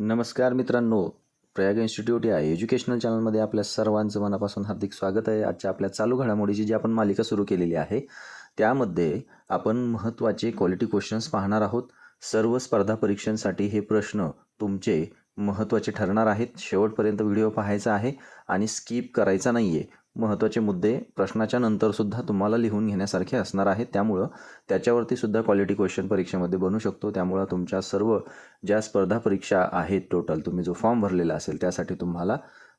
नमस्कार मित्रांनो प्रयाग इन्स्टिट्यूट या एज्युकेशनल चॅनलमध्ये आपल्या सर्वांचं मनापासून हार्दिक स्वागत आहे. आजच्या आपल्या चालू घडामोडीची जी आपण मालिका सुरू केलेली आहे त्यामध्ये आपण महत्त्वाचे क्वालिटी क्वेश्चन्स पाहणार आहोत. सर्व स्पर्धा परीक्षांसाठी हे प्रश्न तुमचे महत्त्वाचे ठरणार आहेत. शेवटपर्यंत व्हिडिओ पाहायचा आहे आणि स्किप करायचा नाही आहे महत्त्वाचे मुद्दे प्रश्नाच्या नंतरसुद्धा तुम्हाला लिहून घेण्यासारखे असणार आहेत त्यामुळं त्याच्यावरती सुद्धा क्वालिटी क्वेश्चन परीक्षेमध्ये बनू शकतो. त्यामुळं तुमच्या सर्व ज्या स्पर्धा परीक्षा आहेत टोटल तुम्ही जो फॉर्म भरलेला असेल त्यासाठी तुम्हाला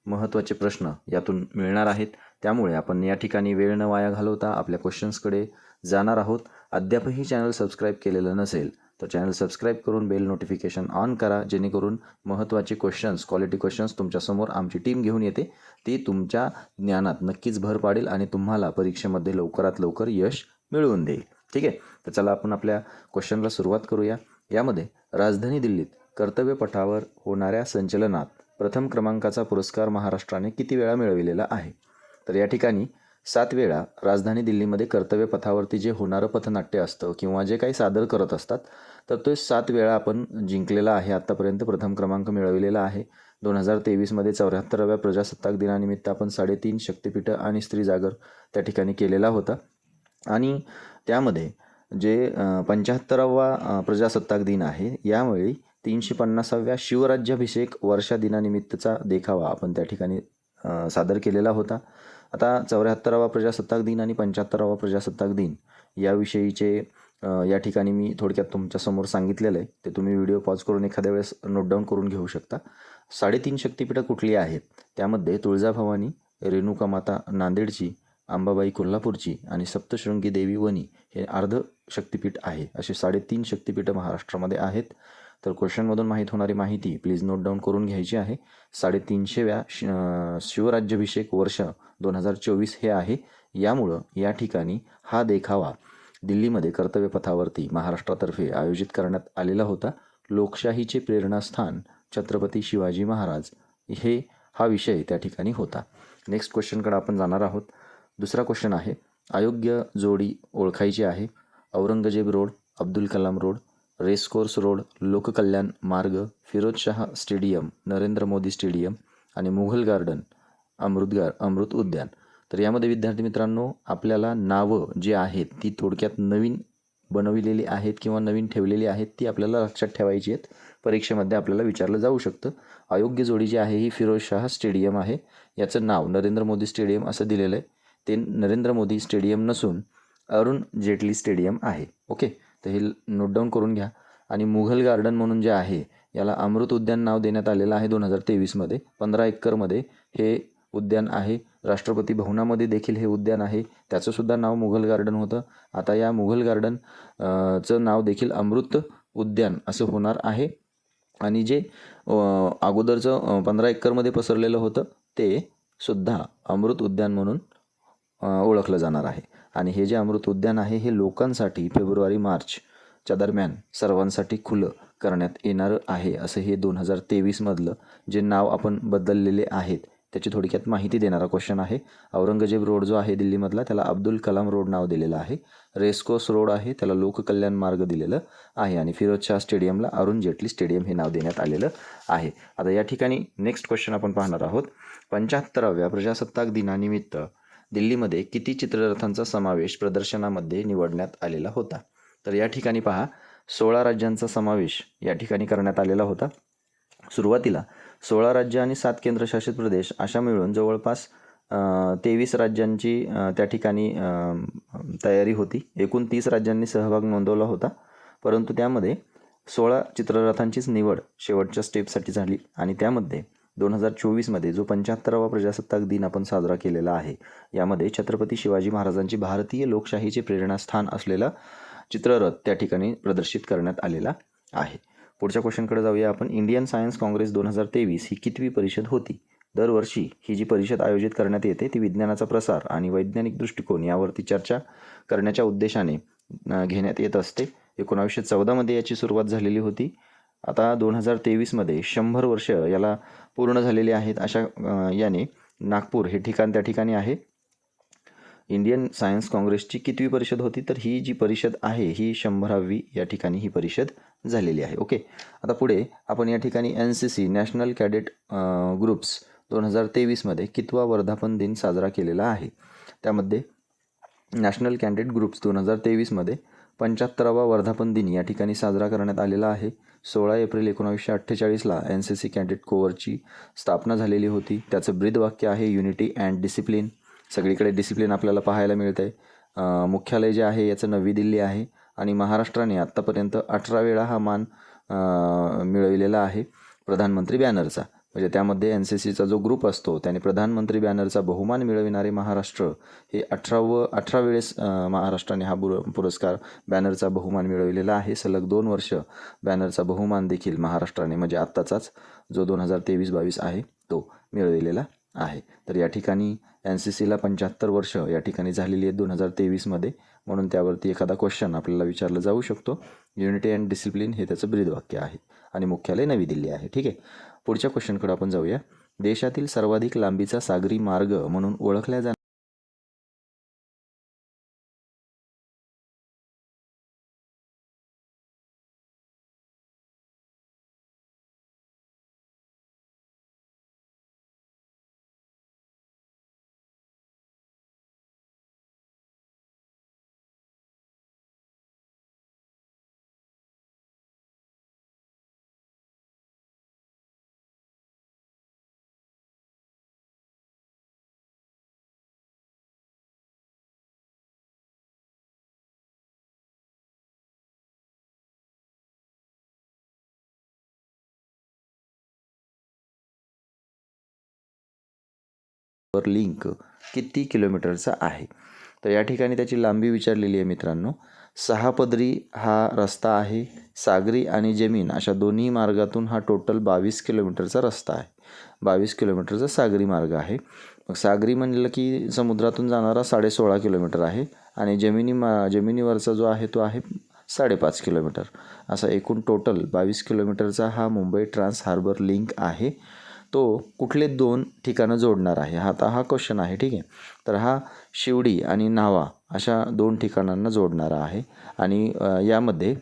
महत्त्वाचे प्रश्न यातून मिळणार आहेत. त्यामुळे आपण या ठिकाणी वेळ न वाया घालवता आपल्या क्वेश्चन्सकडे जाणार आहोत. अद्यापही चॅनल सबस्क्राईब केलेलं नसेल तर चॅनल सबस्क्राईब करून बेल नोटिफिकेशन ऑन करा जेणेकरून महत्त्वाचे क्वेश्चन्स क्वालिटी क्वेश्चन्स तुमच्यासमोर आमची टीम घेऊन येते. ती तुमच्या ज्ञानात नक्कीच भर पाडेल आणि तुम्हाला परीक्षेमध्ये लवकरात लवकर यश मिळवून देईल. ठीक आहे? तर चला आपण आपल्या क्वेश्चनला सुरुवात करूया. यामध्ये राजधानी दिल्लीत कर्तव्यपथावर होणाऱ्या संचलनात प्रथम क्रमांकाचा पुरस्कार महाराष्ट्राने किती वेळा मिळविलेला आहे? तर या ठिकाणी सात वेळा राजधानी दिल्लीमध्ये कर्तव्य पथावरती जे होणारं पथनाट्य असतं किंवा जे काही सादर करत असतात तर ते सात वेळा आपण जिंकलेला आहे आत्तापर्यंत प्रथम क्रमांक मिळविलेला आहे. दोन हजार तेवीसमध्ये चौऱ्याहत्तराव्या प्रजासत्ताक दिनानिमित्त आपण साडेतीन शक्तिपीठं आणि स्त्री जागर त्या ठिकाणी केलेला होता. आणि त्यामध्ये जे पंच्याहत्तरावा प्रजासत्ताक दिन आहे यावेळी तीनशे पन्नासाव्या शिवराज्याभिषेक वर्षा दिनानिमित्तचा देखावा आपण त्या ठिकाणी सादर केलेला होता. आता चौऱ्याहत्तरावा प्रजासत्ताक दिन आणि पंच्याहत्तरावा प्रजासत्ताक दिन याविषयीचे या ठिकाणी मी थोडक्यात तुमच्यासमोर सांगितलेलं आहे. ते तुम्ही व्हिडिओ पॉज करून एखाद्या वेळेस नोट डाऊन करून घेऊ शकता. साडेतीन शक्तिपीठं कुठली आहेत? त्यामध्ये तुळजाभवानी रेणुका माता नांदेडची अंबाबाई कोल्हापूरची आणि सप्तशृंगी देवी वनी हे अर्ध शक्तिपीठ आहे. असे साडेतीन शक्तिपीठं महाराष्ट्रामध्ये आहेत. तर क्वेश्चनमधून माहीत होणारी माहिती प्लीज नोट डाऊन करून घ्यायची आहे. साडेतीनशेव्या शि शिवराज्याभिषेक वर्ष दोन हजार चोवीस हे आहे. यामुळं या ठिकाणी हा देखावा दिल्लीमध्ये कर्तव्यपथावरती महाराष्ट्रातर्फे आयोजित करण्यात आलेला होता. लोकशाहीचे प्रेरणास्थान छत्रपती शिवाजी महाराज हे हा विषय त्या ठिकाणी होता. नेक्स्ट क्वेश्चनकडे आपण जाणार आहोत. दुसरा क्वेश्चन आहे. अयोग्य जोडी ओळखायची आहे. Aurangzeb road Abdul Kalam road racecourse road Lok Kalyan Marg Firozshah stadium Narendra Modi stadium आणि मुघल गार्डन अमृत गार अमृत उद्यान. तर यामध्ये विद्यार्थी मित्रांनो आपल्याला नावं जी आहेत ती थोडक्यात नवीन बनविलेली आहेत किंवा नवीन ठेवलेली आहेत ती आपल्याला लक्षात ठेवायची आहेत. परीक्षेमध्ये आपल्याला विचारलं जाऊ शकतं. अयोग्य जोडी जी आहे ही फिरोजशाह स्टेडियम आहे. याचं नाव नरेंद्र मोदी स्टेडियम असं दिलेलं आहे. ते नरेंद्र मोदी स्टेडियम नसून अरुण जेटली स्टेडियम आहे. ओके? तर हे नोट डाऊन करून घ्या. आणि मुघल गार्डन म्हणून जे आहे याला अमृत उद्यान नाव देण्यात आलेलं आहे दोन हजार तेवीसमध्ये पंधरा एकरमध्ये हे उद्यान आहे. राष्ट्रपती भवनामध्ये देखील हे उद्यान आहे. त्याचंसुद्धा नाव मुघल गार्डन होतं. आता या मुघल गार्डन चं नाव देखील अमृत उद्यान असं होणार आहे. आणि जे अगोदरचं पंधरा एकरमध्ये पसरलेलं होतं ते सुद्धा अमृत उद्यान म्हणून ओळखलं जाणार आहे. आणि हे जे अमृत उद्यान आहे हे लोकांसाठी फेब्रुवारी मार्चच्या दरम्यान सर्वांसाठी खुलं करण्यात येणारं आहे असं हे दोन हजार तेवीसमधलं जे नाव आपण बदललेले आहेत त्याची थोडक्यात माहिती देणारा क्वेश्चन आहे. औरंगजेब रोड जो आहे दिल्लीमधला त्याला अब्दुल कलाम रोड नाव दिलेलं आहे. रेसकोस रोड आहे त्याला लोककल्याण मार्ग दिलेलं आहे आणि फिरोजशाह स्टेडियमला अरुण जेटली स्टेडियम हे नाव देण्यात आलेलं आहे. आता या ठिकाणी नेक्स्ट क्वेश्चन आपण पाहणार आहोत. पंच्याहत्तराव्या प्रजासत्ताक दिनानिमित्त दिल्लीमध्ये किती चित्ररथांचा समावेश प्रदर्शनामध्ये निवडण्यात आलेला होता? तर या ठिकाणी पहा सोळा राज्यांचा समावेश या ठिकाणी करण्यात आलेला होता. सुरुवातीला सोळा राज्य आणि सात केंद्रशासित प्रदेश अशा मिळून जवळपास तेवीस राज्यांची त्या ठिकाणी तयारी होती. एकूण तीस राज्यांनी सहभाग नोंदवला होता. परंतु त्यामध्ये सोळा चित्ररथांचीच निवड शेवटच्या स्टेपसाठी झाली आणि त्यामध्ये दोन हजार चोवीसमध्ये जो पंच्याहत्तरावा प्रजासत्ताक दिन आपण साजरा केलेला आहे यामध्ये छत्रपती शिवाजी महाराजांची भारतीय लोकशाहीचे प्रेरणास्थान असलेला चित्ररथ त्या ठिकाणी प्रदर्शित करण्यात आलेला आहे. पुढच्या क्वेश्चनकडे जाऊया आपण. इंडियन सायन्स काँग्रेस दोन हजार तेवीस ही कितवी परिषद होती? दरवर्षी ही जी परिषद आयोजित करण्यात येते ती विज्ञानाचा प्रसार आणि वैज्ञानिक दृष्टिकोन यावरती चर्चा करण्याच्या उद्देशाने घेण्यात येत असते. एकोणावीसशे चौदामध्ये याची सुरुवात झालेली होती. आता दोन हजार तेवीसमध्ये शंभर वर्ष याला पूर्ण झालेली आहेत अशा याने नागपूर हे ठिकाण त्या ठिकाणी आहे. इंडियन सायन्स काँग्रेसची कितवी परिषद होती तर ही जी परिषद आहे ही शंभरावी या ठिकाणी ही परिषद झालेली आहे. ओके आता पुढे आपण या ठिकाणी N C C national cadet groups दोन हजार तेवीसमध्ये कितवा वर्धापन दिन साजरा केलेला आहे. त्यामध्ये नॅशनल कॅन्डिडेट ग्रुप्स दोन हजार तेवीसमध्ये पंच्याहत्तरावा वर्धापन दिन या ठिकाणी साजरा करण्यात आलेला आहे. सोळा एप्रिल एकोणावीसशे अठ्ठेचाळीसला एन सी सी कॅन्डिडेट कोअरची स्थापना झालेली होती. त्याचं ब्रीदवाक्य आहे युनिटी अँड डिसिप्लिन सगळीकडे डिसिप्लिन आपल्याला पाहायला मिळतं आहे मुख्यालय जे आहे याचं नवी दिल्ली आहे आणि महाराष्ट्राने आत्तापर्यंत अठरा वेळा हा मान मिळविलेला आहे. प्रधानमंत्री बॅनरचा. म्हणजे त्यामध्ये एन सी सीचा जो ग्रुप असतो त्याने प्रधानमंत्री बॅनरचा बहुमान मिळविणारे महाराष्ट्र हे अठरावं अठरा वेळेस महाराष्ट्राने हा बुर पुरस्कार बॅनरचा बहुमान मिळविलेला आहे. सलग दोन वर्ष बॅनरचा बहुमान देखील महाराष्ट्राने म्हणजे आत्ताचाच जो दोन हजार तेवीस बावीस आहे तो मिळविलेला आहे. तर या ठिकाणी एन सी सीला पंच्याहत्तर वर्ष या ठिकाणी झालेली आहेत दोन हजार तेवीसमध्ये म्हणून त्यावरती एखादा क्वेश्चन आपल्याला विचारला जाऊ शकतो. युनिटी अँड डिसिप्लिन हे त्याचं ब्रीदवाक्य आहे. आणि मुख्यालय नवी दिल्ली आहे. ठीक आहे? पुढच्या क्वेश्चनकडे आपण जाऊया. देशातील सर्वाधिक लांबीचा सागरी मार्ग म्हणून ओळखल्या जाणाऱ्या वर लिंक किती किलोमीटरचा आहे? तर या ठिकाणी त्याची लांबी विचारलेली आहे मित्रांनो. सहा पदरी हा रस्ता आहे सागरी आणि जमीन. अशा दोन्ही मार्गातून हा टोटल बावीस किलोमीटरचा रस्ता आहे. बावीस किलोमीटरचा सागरी मार्ग आहे. मग सागरी म्हणलं की समुद्रातून जाणारा साडेसोळा किलोमीटर आहे आणि जमिनी मा जमिनीवरचा जो आहे तो आहे साडेपाच किलोमीटर. असा एकूण टोटल बावीस किलोमीटरचा हा मुंबई ट्रान्स हार्बर लिंक आहे. तो कुठले दोन ठिकाणं जोडणार आहे? हा आता हा क्वेश्चन आहे ठीक आहे? तर हा शिवडी आणि न्हावा अशा दोन ठिकाणांना जोडणारा आहे. आणि यामध्ये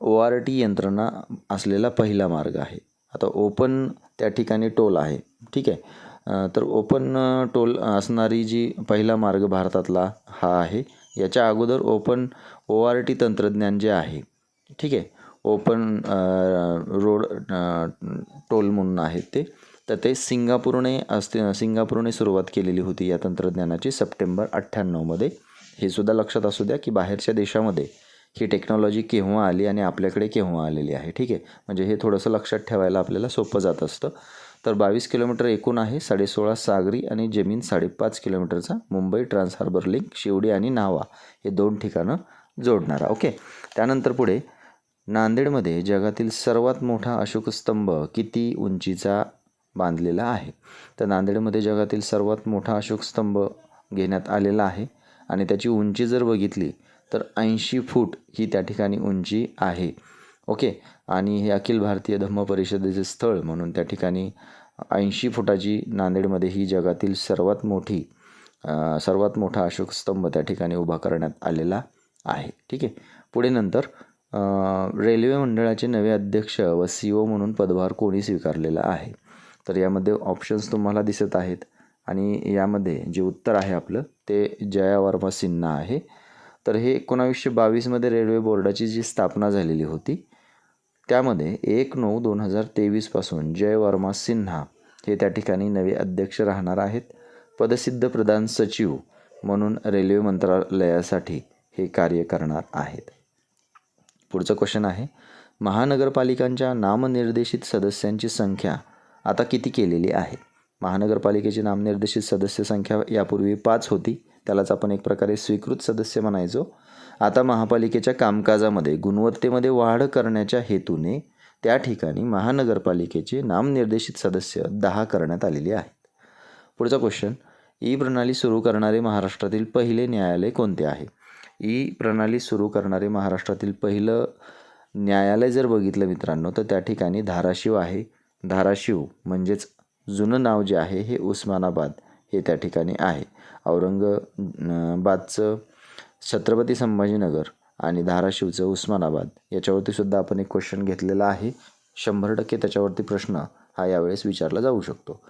ओ आर टी यंत्रणा असलेला पहिला मार्ग आहे. आता ओपन त्या ठिकाणी टोल आहे ठीक आहे? तर ओपन टोल असणारी जी पहिला मार्ग भारतातला हा आहे. याच्या अगोदर ओपन ओ आर टी तंत्रज्ञान जे आहे ठीक आहे? ओपन रोड टोल म्हणून आहेत ते. तर ते सिंगापूरने असते सिंगापूरने सुरुवात केलेली होती या तंत्रज्ञानाची सप्टेंबर अठ्ठ्याण्णवमध्ये हे सुद्धा लक्षात असू द्या की बाहेरच्या देशामध्ये ही टेक्नॉलॉजी केव्हा आली आणि आपल्याकडे केव्हा आलेली आहे ठीक आहे? म्हणजे हे थोडंसं लक्षात ठेवायला आपल्याला सोपं जात असतं. तर बावीस किलोमीटर एकूण आहे साडेसोळा सागरी आणि जमीन साडेपाच किलोमीटरचा Mumbai trans harbour link Shivdi आणि नावा हे दोन ठिकाणं जोडणारा ओके? त्यानंतर पुढे नांदेडमध्ये जगातील सर्वात मोठा अशोक स्तंभ किती उंचीचा बांधलेला आहे? तर नांदेडमध्ये जगातील सर्वात मोठा अशोक स्तंभ घेण्यात आलेला आहे आणि त्याची उंची जर बघितली तर ऐंशी फूट ही त्या ठिकाणी उंची आहे. ओके? आणि हे अखिल भारतीय धम्म परिषदेचे स्थळ म्हणून त्या ठिकाणी ऐंशी फुटाची नांदेडमध्ये ही जगातील सर्वात मोठी सर्वात मोठा अशोक स्तंभ त्या ठिकाणी उभा करण्यात आलेला आहे. ठीक आहे? पुढे नंतर रेल्वे मंडळाचे नवे अध्यक्ष व सी ओ म्हणून पदभार कोणी स्वीकारलेला आहे? तर यामध्ये ऑप्शन्स तुम्हाला दिसत आहेत आणि यामध्ये जे उत्तर आहे आपलं ते जया वर्मा सिन्हा आहे. तर हे एकोणावीसशे बावीसमध्ये रेल्वे बोर्डाची जी स्थापना झालेली होती त्यामध्ये एक नऊ दोन हजार तेवीसपासून जय वर्मा सिन्हा हे त्या ठिकाणी नवे अध्यक्ष राहणार आहेत. पदसिद्ध प्रधान सचिव म्हणून रेल्वे मंत्रालयासाठी हे कार्य करणार आहेत. पुढचं क्वेश्चन आहे. महानगरपालिकांच्या नामनिर्देशित सदस्यांची संख्या आता किती केलेली आहे? महानगरपालिकेची नामनिर्देशित सदस्य संख्या यापूर्वी पाच होती. त्यालाच आपण एक प्रकारे स्वीकृत सदस्य म्हणायचो. आता महापालिकेच्या कामकाजामध्ये गुणवत्तेमध्ये वाढ करण्याच्या हेतूने त्या ठिकाणी महानगरपालिकेचे नामनिर्देशित सदस्य दहा करण्यात आलेले आहेत. पुढचा क्वेश्चन ई प्रणाली सुरू करणारे महाराष्ट्रातील पहिले न्यायालय कोणते आहे? ई प्रणाली सुरू करणारे महाराष्ट्रातील पहिलं न्यायालय जर बघितलं मित्रांनो तर त्या ठिकाणी धाराशिव आहे. धाराशिव म्हणजेच जुनं नाव जे आहे हे उस्मानाबाद हे त्या ठिकाणी आहे. औरंगाबादचं छत्रपती संभाजीनगर आणि धाराशिवचं उस्मानाबाद याच्यावरती सुद्धा आपण एक क्वेश्चन घेतलेला आहे. शंभर टक्के त्याच्यावरती प्रश्न हा यावेळेस विचारला जाऊ शकतो.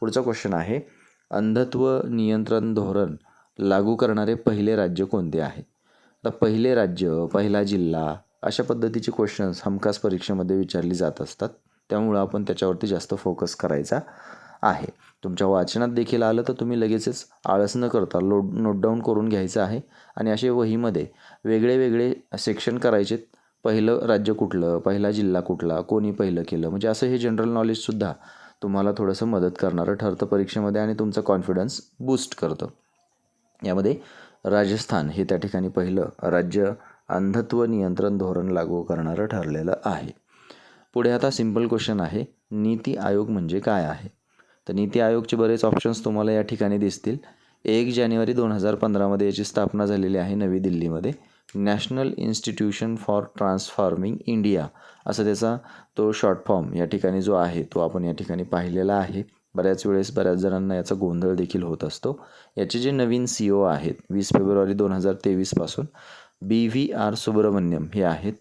पुढचा क्वेश्चन आहे अंधत्व नियंत्रण धोरण लागू करणारे पहिले राज्य कोणते आहे? आता पहिले राज्य पहिला जिल्हा अशा पद्धतीचे क्वेश्चन्स हमखास परीक्षेमध्ये विचारली जात असतात. त्यामुळं आपण त्याच्यावरती जास्त फोकस करायचा आहे. तुमच्या वाचनात देखील आलं तर तुम्ही लगेचच आळस न करता लोड नोट डाऊन करून घ्यायचं आहे. आणि असे वहीमध्ये वेगळे वेगळे सेक्शन करायचेत पहिलं राज्य कुठलं पहिला जिल्हा कुठला कोणी पहिलं केलं म्हणजे असं हे जनरल नॉलेजसुद्धा तुम्हाला थोडंसं मदत करणारं ठरतं परीक्षेमध्ये आणि तुमचा कॉन्फिडन्स बूस्ट करतं. यामध्ये राजस्थान हे त्या ठिकाणी पहिलं राज्य अंधत्व नियंत्रण धोरण लागू करणारं ठरलेलं आहे. पुढे आता सिंपल क्वेश्चन आहे नीती आयोग म्हणजे काय आहे? तर नीती आयोगचे बरेच ऑप्शन्स तुम्हाला या ठिकाणी दिसतील. एक जानेवारी दोन हजार पंधरामध्ये याची स्थापना झालेली आहे नवी दिल्लीमध्ये. National institution for transforming India असं त्याचा तो शॉर्ट फॉर्म या ठिकाणी जो आहे तो आपण या ठिकाणी पाहिलेला आहे. बऱ्याच वेळेस बऱ्याच जणांना याचा गोंधळ देखील होत असतो. याचे जे नवीन सी ओ आहेत वीस फेब्रुवारी दोन हजार तेवीसपासून बी व्ही आर सुब्रमण्यम हे आहेत.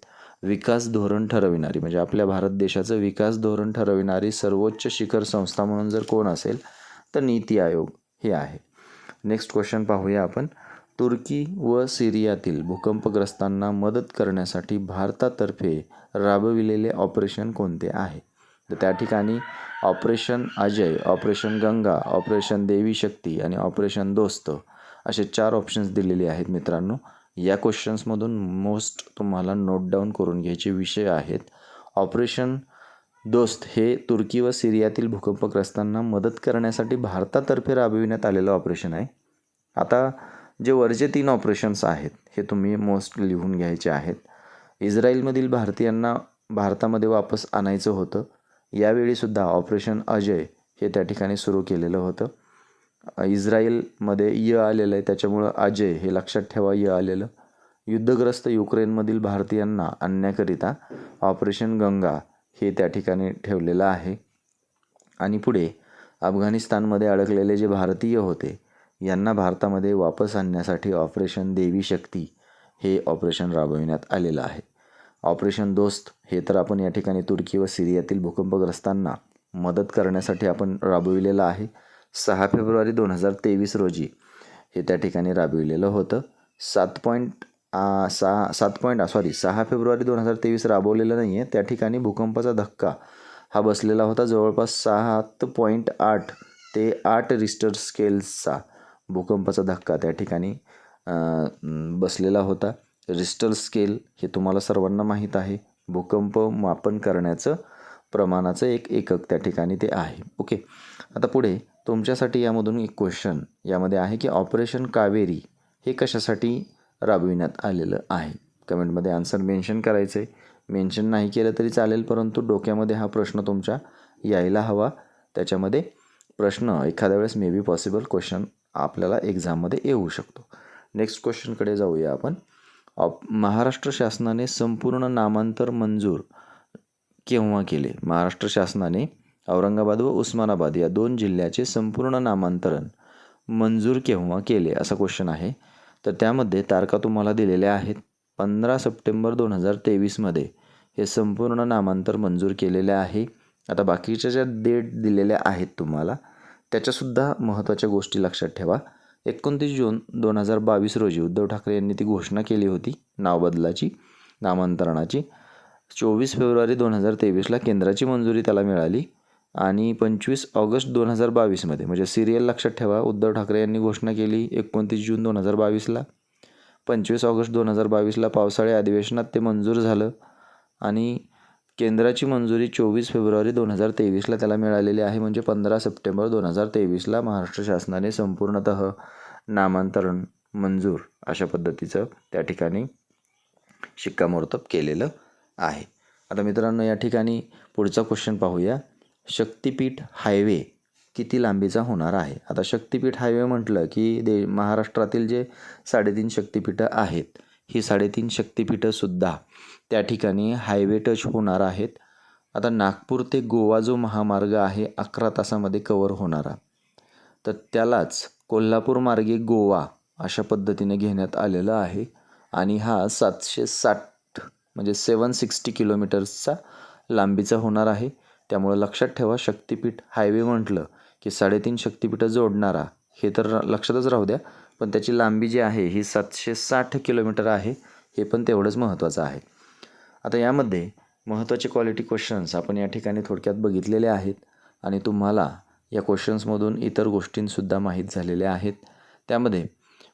विकास धोरण ठरविणारी म्हणजे आपल्या भारत देशाचं विकास धोरण ठरविणारी सर्वोच्च शिखर संस्था म्हणून जर कोण असेल तर नीती आयोग हे आहे. नेक्स्ट क्वेश्चन पाहूया आपण. तुर्की व सिरियातील भूकंपग्रस्तांना मदत करण्यासाठी भारतातर्फे राबविलेले ऑपरेशन कोणते आहे? तर त्या ठिकाणी operation Ajay operation Ganga operation Devi Shakti आणि ऑपरेशन दोस्त असे चार ऑप्शन्स दिलेले आहेत मित्रांनो. या क्वेश्चन्समधून मोस्ट तुम्हाला नोट डाऊन करून घ्यायचे विषय आहेत. ऑपरेशन दोस्त हे तुर्की व सिरियातील भूकंपग्रस्तांना मदत करण्यासाठी भारतातर्फे राबविण्यात आलेलं ऑपरेशन आहे. आता जे वरचे तीन ऑपरेशन्स आहेत हे तुम्ही मोस्ट लिहून घ्यायचे आहेत. इस्रायलमधील भारतीयांना भारतामध्ये वापस आणायचं होतं. यावेळीसुद्धा ऑपरेशन अजय हे त्या ठिकाणी सुरू केलेलं होतं. इस्रायलमध्ये य आलेलं आहे त्याच्यामुळं अजय हे लक्षात ठेवा य आलेलं. युद्धग्रस्त युक्रेनमधील भारतीयांना आणण्याकरिता ऑपरेशन गंगा हे त्या ठिकाणी ठेवलेलं आहे. आणि पुढे अफगाणिस्तानमध्ये अडकलेले जे भारतीय होते यांना भारतामध्ये वापस आणण्यासाठी ऑपरेशन देवी शक्ती हे ऑपरेशन राबविण्यात आलेलं आहे. ऑपरेशन दोस्त हे तर आपण या ठिकाणी तुर्की व सिरियातील भूकंपग्रस्तांना मदत करण्यासाठी आपण राबविलेलं आहे. सहा फेब्रुवारी दोन हजार तेवीस रोजी हे त्या ठिकाणी राबविलेलं होतं. सात पॉईंट सहा सात पॉईंट सॉरी सहा फेब्रुवारी दोन हजार तेवीस राबवलेलं नाही आहे त्या ठिकाणी भूकंपाचा धक्का हा बसलेला होता. जवळपास सात पॉईंट आठ ते आठ रिस्टर स्केल्सचा भूकंपाचा धक्का त्या ठिकाणी बसलेला होता. रिस्टर स्केल हे तुम्हाला सर्वांना माहीत आहे. भूकंप मापन करण्याचं प्रमाणाचं एक एकक त्या ठिकाणी ते आहे. ओके? आता पुढे तुमच्यासाठी यामधून एक क्वेश्चन यामध्ये आहे की ऑपरेशन कावेरी हे कशासाठी राबविण्यात आलेलं आहे? कमेंटमध्ये आन्सर मेन्शन करायचं आहे मेन्शन नाही केलं तरी चालेल परंतु डोक्यामध्ये हा प्रश्न तुमच्या यायला हवा. त्याच्यामध्ये प्रश्न एखाद्या वेळेस मे बी पॉसिबल क्वेश्चन आपल्याला एक्झाममध्ये येऊ शकतो. नेक्स्ट क्वेश्चनकडे जाऊया आपण. ऑप महाराष्ट्र शासनाने संपूर्ण नामांतर मंजूर केव्हा केले? महाराष्ट्र शासनाने औरंगाबाद व उस्मानाबाद या दोन जिल्ह्याचे संपूर्ण नामांतरण मंजूर केव्हा केले? असा क्वेश्चन आहे. तर त्यामध्ये तारखा तुम्हाला दिलेल्या आहेत. पंधरा सप्टेंबर दोन हजार तेवीसमध्ये हे संपूर्ण नामांतर मंजूर केलेले आहे. आता बाकीच्या ज्या डेट दिलेल्या आहेत तुम्हाला त्याच्यासुद्धा महत्त्वाच्या गोष्टी लक्षात ठेवा. एकोणतीस जून दोन हजार बावीस रोजी उद्धव ठाकरे यांनी ती घोषणा केली होती नावबदलाची नामांतरणाची. चोवीस फेब्रुवारी दोन हजार तेवीसला केंद्राची मंजुरी त्याला मिळाली आणि पंचवीस ऑगस्ट दोन हजार बावीसमध्ये म्हणजे सिरियल लक्षात ठेवा उद्धव ठाकरे यांनी घोषणा केली एकोणतीस जून दोन हजार बावीसला. पंचवीस ऑगस्ट दोन हजार बावीसला पावसाळी अधिवेशनात ते मंजूर झालं आणि केंद्राची मंजुरी चोवीस फेब्रुवारी दोन हजार तेवीसला त्याला मिळालेली आहे म्हणजे पंधरा सप्टेंबर दोन हजार तेवीसला महाराष्ट्र शासनाने संपूर्णतः नामांतरण मंजूर अशा पद्धतीचं त्या ठिकाणी शिक्कामोर्तब केलेलं आहे. आता मित्रांनो या ठिकाणी पुढचा क्वेश्चन पाहूया. शक्तिपीठ हायवे किती लांबीचा होणार आहे? आता शक्तिपीठ हायवे म्हटलं की दे महाराष्ट्रातील जे साडेतीन शक्तिपीठं आहेत ही साडेतीन शक्तिपीठंसुद्धा त्या ठिकाणी हायवे टच होणार आहेत. आता नागपूर ते गोवा जो महामार्ग आहे अकरा तासामध्ये कवर होणारा. तर त्यालाच कोल्हापूर मार्गे गोवा अशा पद्धतीने घेण्यात आलेलं आहे. आणि हा सातशे साठ म्हणजे सेवन सिक्स्टी किलोमीटर्सचा लांबीचा होणार आहे. त्यामुळं लक्षात ठेवा शक्तिपीठ हायवे म्हटलं की साडेतीन शक्तिपीठं जोडणारा हे तर लक्षातच राहू द्या. पण त्याची लांबी जी आहे ही सातशे साठ किलोमीटर आहे. हे पण तेवढंच महत्त्वाचं आहे. आता यामध्ये महत्त्वाचे क्वालिटी क्वेश्चन्स आपण या ठिकाणी थोडक्यात बघितलेले आहेत आणि तुम्हाला या क्वेश्चन्समधून इतर गोष्टींसुद्धा माहीत झालेल्या आहेत. त्यामध्ये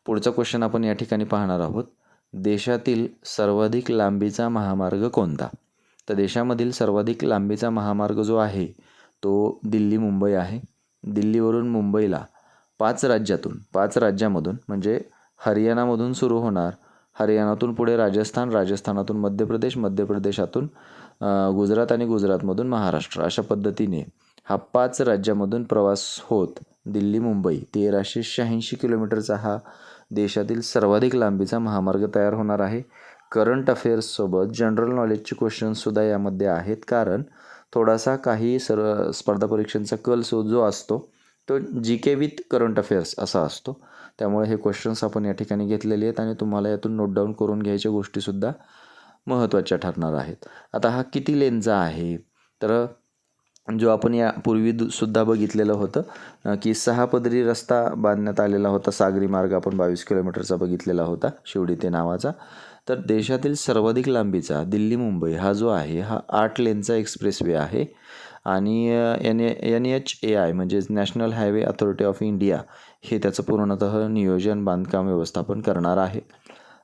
पुढचा क्वेश्चन आपण या ठिकाणी पाहणार आहोत. देशातील सर्वाधिक लांबीचा महामार्ग कोणता? तर देशामधील सर्वाधिक लांबीचा महामार्ग जो आहे तो दिल्ली मुंबई आहे. दिल्लीवरून मुंबईला पाच राज्यातून पाच राज्यामधून म्हणजे हरियाणामधून सुरू होणार हरियाणातून पुढे राजस्थान राजस्थानातून मध्य प्रदेश मध्य प्रदेशातून गुजरात आणि गुजरातमधून महाराष्ट्र अशा पद्धतीने हा पाच राज्यामधून प्रवास होत. दिल्ली मुंबई तेराशे शहाऐंशी किलोमीटरचा हा देशातील सर्वाधिक लांबीचा महामार्ग तयार होणार आहे. करंट अफेअर्ससोबत जनरल नॉलेजचे क्वेश्चन्ससुद्धा यामध्ये आहेत. कारण थोडासा काही सर स्पर्धा परीक्षांचा कल सो जो असतो तो G K with current affairs असा असतो. त्यामुळे हे क्वेश्चन्स आपण या ठिकाणी घेतलेले आहेत आणि तुम्हाला यातून नोट डाऊन करून घ्यायच्या गोष्टीसुद्धा महत्त्वाच्या ठरणार आहेत. आता हा किती लेनचा आहे? तर जो आपण यापूर्वी दु- सुद्धा बघितलेलं होतं की सहा पदरी रस्ता बांधण्यात आलेला होता. सागरी मार्ग आपण बावीस किलोमीटरचा बघितलेला होता शिवडी ते नावाचा. तर देशातील सर्वाधिक लांबीचा दिल्ली मुंबई हा जो आहे हा आठ लेनचा एक्सप्रेसवे आहे. आणि N N H A I म्हणजेच national highway authority of India हे त्याचं पूर्णतः नियोजन बांधकाम व्यवस्थापन करणार आहे.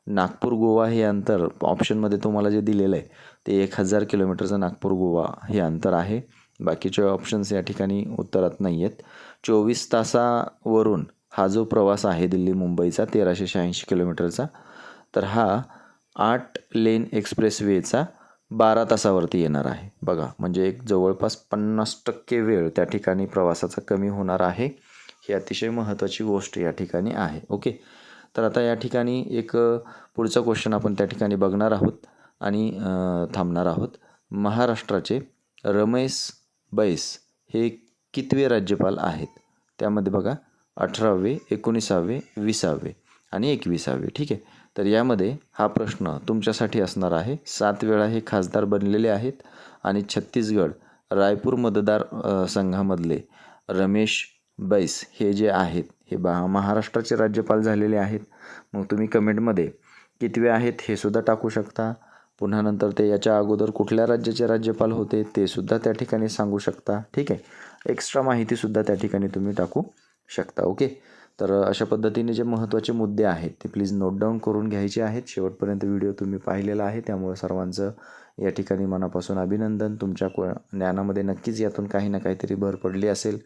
नागपूर गोवा हे अंतर ऑप्शनमध्ये तुम्हाला जे दिलेलं आहे ते एक हजार किलोमीटरचं नागपूर गोवा हे अंतर आहे. बाकीचे ऑप्शन्स या ठिकाणी उत्तरात नाही आहेत. चोवीस तासावरून हा जो प्रवास आहे दिल्ली मुंबईचा तेराशे शहाऐंशी किलोमीटरचा तर हा आठ लेन एक्सप्रेसवेचा बारा तासावरती येणार आहे. बघा म्हणजे एक जवळपास पन्नास टक्के वेळ त्या ठिकाणी प्रवासाचा कमी होणार आहे. ही अतिशय महत्त्वाची गोष्ट या ठिकाणी आहे. ओके? तर आता या ठिकाणी एक पुढचा क्वेश्चन आपण त्या ठिकाणी बघणार आहोत आणि थांबणार आहोत. महाराष्ट्राचे रमेश बैस हे कितवे राज्यपाल आहेत? त्यामध्ये बघा अठरावे एकोणीसावे विसावे आणि एकविसावे. ठीक आहे? तर यामध्ये हा प्रश्न तुमच्यासाठी असणार आहे. सात वेळा हे खासदार बनलेले आहेत आणि छत्तीसगड रायपूर मतदार संघामधले रमेश बैस हे जे आहेत हे बा महाराष्ट्राचे राज्यपाल झालेले आहेत. मग तुम्ही कमेंटमध्ये कितवे आहेत हे सुद्धा टाकू शकता. पुन्हा नंतर ते याच्या अगोदर कुठल्या राज्याचे राज्यपाल होते ते सुद्धा त्या ठिकाणी सांगू शकता. ठीक आहे? एक्स्ट्रा माहितीसुद्धा त्या ठिकाणी तुम्ही टाकू शकता. ओके? तर अशा पद्धतीने जे महत्त्वाचे मुद्दे आहेत ते प्लीज नोट डाऊन करून घ्यायचे आहेत. शेवटपर्यंत व्हिडिओ तुम्ही पाहिलेला आहे त्यामुळे सर्वांचं या ठिकाणी मनापासून अभिनंदन. तुमच्या को ज्ञानामध्ये नक्कीच यातून काही ना काहीतरी भर पडली असेल.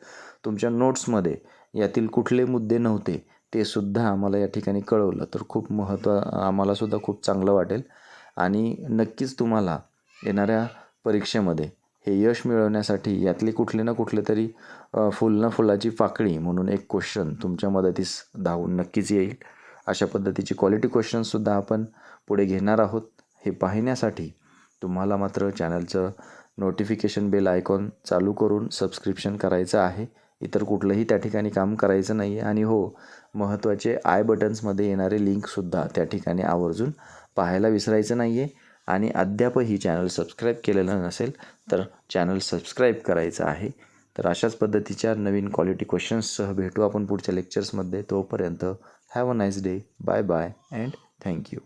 तुमच्या नोट्समध्ये यातील कुठले मुद्दे नव्हते ते सुद्धा आम्हाला या ठिकाणी कळवलं. तर खूप महत्त्व आम्हालासुद्धा खूप चांगलं वाटेल. आणि नक्कीच तुम्हाला येणाऱ्या परीक्षेमध्ये हे यश मिळवण्यासाठी यातले कुठले ना कुठले तरी फुल ना फुलाची पाकळी म्हणून एक क्वेश्चन तुमच्या मदतीस धावून नक्कीच येईल. अशा पद्धतीची क्वालिटी क्वेश्चनसुद्धा आपण पुढे घेणार आहोत. हे पाहण्यासाठी तुम्हाला मात्र चॅनलचं नोटिफिकेशन बेल आयकॉन चालू करून सबस्क्रिप्शन करायचं आहे. इतर कुठलंही त्या ठिकाणी काम करायचं नाही आहे आणि हो महत्त्वाचे आय बटन्समध्ये येणारे लिंकसुद्धा त्या ठिकाणी आवर्जून पाहायला विसरायचं नाही आहे आणि अद्यापही चॅनल सबस्क्राईब केलेलं नसेल तर चॅनल सबस्क्राईब करायचं आहे. तर अशाच पद्धतीच्या नवीन क्वालिटी क्वेश्चन्ससह भेटू आपण पुढच्या लेक्चर्समध्ये तोपर्यंत have a nice day bye bye and thank you